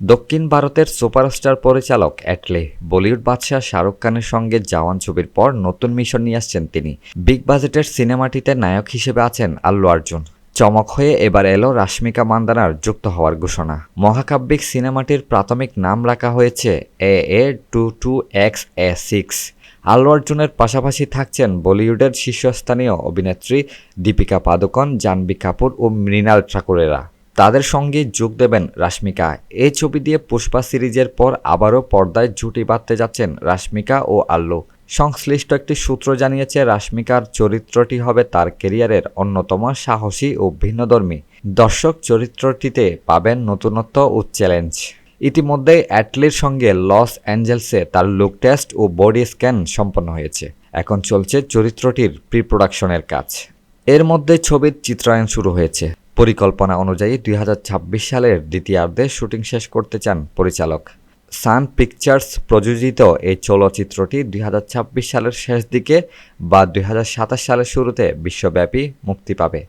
দক্ষিণ ভারতের সুপারস্টার পরিচালক অ্যাটলে বলিউড বাদশাহ শাহরুখ খানের সঙ্গে জওয়ান ছবির পর নতুন মিশন নিয়ে আসছেন তিনি। বিগ বাজেটের সিনেমাটিতে নায়ক হিসেবে আছেন আল্লু অর্জুন চমক হয়ে এবার এলো রাশ্মিকা মান্দানার যুক্ত হওয়ার ঘোষণা। মহাকাব্যিক সিনেমাটির প্রাথমিক নাম রাখা হয়েছে A A two two X A six. Allu অর্জুনের পাশাপাশি থাকছেন বলিউডের শীর্ষস্থানীয় অভিনেত্রী দীপিকা পাদুকন জানবি কাপুর ও মৃণাল ঠাকুরেরা। তাদের সঙ্গে যোগ দেবেন রাশমিকা। এই ছবি দিয়ে পুষ্পা সিরিজের পর আবারও পর্দায় জুটি বাঁধতে যাচ্ছেন রাশ্মিকা ও আল্লু। সংশ্লিষ্ট একটি সূত্র জানিয়েছে, রাশ্মিকার চরিত্রটি হবে তার কেরিয়ারের অন্যতম সাহসী ও ভিন্নধর্মী। দর্শক চরিত্রটিতে পাবেন নতুনত্ব ও চ্যালেঞ্জ। ইতিমধ্যেই অ্যাটলির সঙ্গে লস অ্যাঞ্জেলসে তার লুক টেস্ট ও বডি স্ক্যান সম্পন্ন হয়েছে। এখন চলছে চরিত্রটির প্রি প্রোডাকশনের কাজ। এর মধ্যে ছবির চিত্রায়ন শুরু হয়েছে। পরিকল্পনা অনুযায়ী দুই হাজার ছাব্বিশ সালের দ্বিতীয়ার্ধে শুটিং শেষ করতে চান পরিচালক। সান পিকচার্স প্রযোজিত এই চলচ্চিত্রটি দুই হাজার ছাব্বিশ সালের শেষ দিকে বা দুই হাজার সাতাশ সালের শুরুতে বিশ্বব্যাপী মুক্তি পাবে।